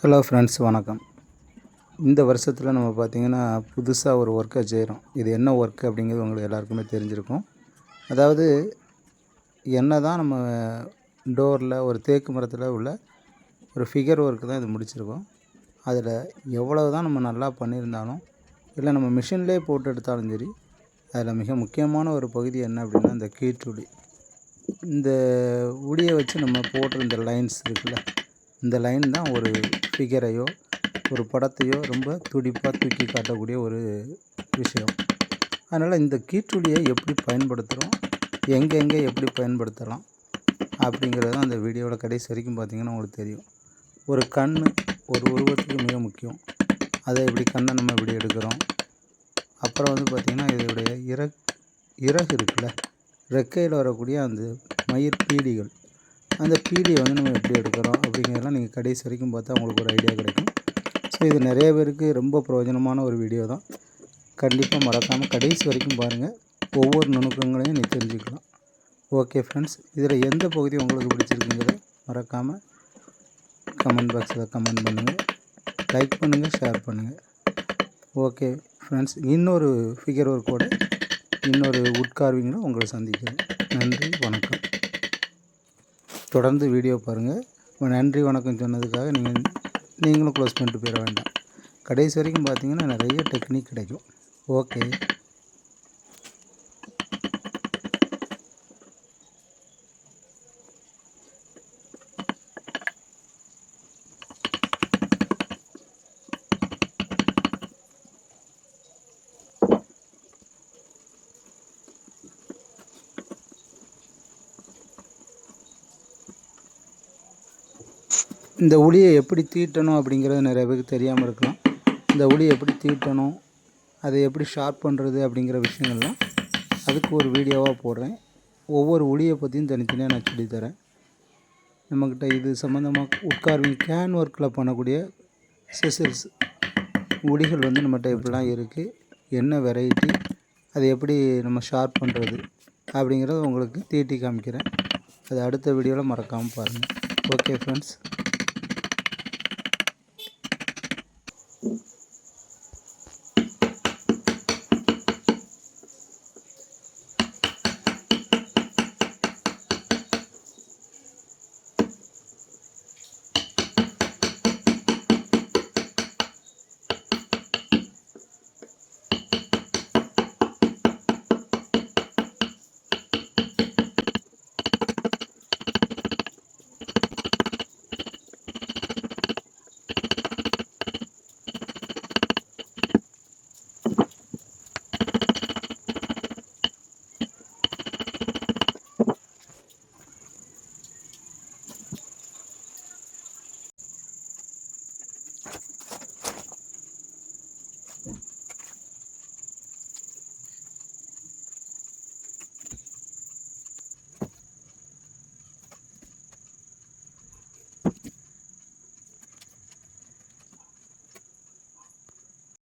Hello friends வணக்கம். இந்த வருஷத்தில் நம்ம பார்த்திங்கன்னா புதுசாக ஒரு ஒர்க்கை செய்கிறோம் இது என்ன ஒர்க்கு அப்படிங்கிறது உங்களுக்கு எல்லாருக்குமே தெரிஞ்சிருக்கும். அதாவது என்ன தான் நம்ம டோரில் ஒரு தேக்கு மரத்தில் உள்ள ஒரு ஃபிகர் ஒர்க்கு தான் இது முடிச்சிருக்கோம். அதில் எவ்வளவு தான் நம்ம நல்லா பண்ணியிருந்தாலும் இல்லை நம்ம மிஷின்லேயே போட்டு எடுத்தாலும் சரி அதில் மிக முக்கியமான ஒரு பகுதி என்ன அப்படின்னா இந்த கீற்றுடி. இந்த உடியை வச்சு நம்ம போடுற இந்த லைன்ஸ் இருக்குல்ல இந்த லைன் தான் ஒரு ஃபிகரையோ ஒரு படத்தையோ ரொம்ப துடிப்பாக தூக்கி காட்டக்கூடிய ஒரு விஷயம். அதனால் இந்த கீற்றுளியை எப்படி பயன்படுத்துகிறோம் எங்கெங்கே எப்படி பயன்படுத்தலாம் அப்படிங்கிறது தான் அந்த வீடியோவில் கடைசி வரைக்கும் பார்த்திங்கன்னா உங்களுக்கு தெரியும். ஒரு கண் ஒரு உருவத்துக்கு மிக முக்கியம். அதை எப்படி கண்ணை நம்ம இப்படி எடுக்கிறோம். அப்புறம் வந்து பார்த்திங்கன்னா இதோடைய இறக் இறகு இருக்குல்ல ரெக்கையில் வரக்கூடிய அந்த மயிர் பீடிகள் அந்த பீலியை வந்து நம்ம எப்படி எடுக்கிறோம் அப்படிங்கிறதெல்லாம் நீங்கள் கடைசி வரைக்கும் பார்த்தா உங்களுக்கு ஒரு ஐடியா கிடைக்கும். ஸோ இது நிறைய பேருக்கு ரொம்ப பிரயோஜனமான ஒரு வீடியோ தான். கண்டிப்பாக மறக்காமல் கடைசி வரைக்கும் பாருங்கள் ஒவ்வொரு நுணுக்கங்களையும் நீ தெரிஞ்சுக்கலாம். ஓகே ஃப்ரெண்ட்ஸ் இதில் எந்த பகுதி உங்களுக்கு பிடிச்சிருக்குங்கிறத மறக்காமல் கமெண்ட் பாக்ஸில் கமெண்ட் பண்ணுங்கள் லைக் பண்ணுங்கள் ஷேர் பண்ணுங்கள் ஓகே ஃப்ரெண்ட்ஸ் இன்னொரு ஃபிகர் ஒர்க்கோட இன்னொரு உட்கார்விங்களும் உங்களை சந்திக்கிறேன். நன்றி வணக்கம். தொடர்ந்து வீடியோ பாருங்கள் நன்றி வணக்கம் சொன்னதுக்காக நீங்கள் நீங்களும் க்ளோஸ் பண்ணிட்டு போயிட வேண்டாம். கடைசி வரைக்கும் பார்த்தீங்கன்னா நிறைய டெக்னிக் கிடைக்கும். ஓகே இந்த ஒளியை எப்படி தீட்டணும் அப்படிங்கிறது நிறைய பேருக்கு தெரியாமல் இருக்கலாம். இந்த ஒளியை எப்படி தீட்டணும் அதை எப்படி ஷார்ப் பண்ணுறது அப்படிங்கிற விஷயங்கள்லாம் அதுக்கு ஒரு வீடியோவாக போடுறேன். ஒவ்வொரு ஒளியை பற்றியும் தனித்தனியாக நான் சொல்லித்தரேன் நம்மக்கிட்ட இது சம்மந்தமாக உட்கார்விங் கேன் ஒர்க்கில் பண்ணக்கூடிய சிசர்ஸ் ஒளிகள் வந்து நம்மகிட்ட எப்படிலாம் இருக்குது என்ன வெரைட்டி அதை எப்படி நம்ம ஷார்ப் பண்ணுறது அப்படிங்கிறத உங்களுக்கு தீட்டி காமிக்கிறேன். அது அடுத்த வீடியோவில் மறக்காமல் பாருங்கள் ஓகே ஃப்ரெண்ட்ஸ் Thank you.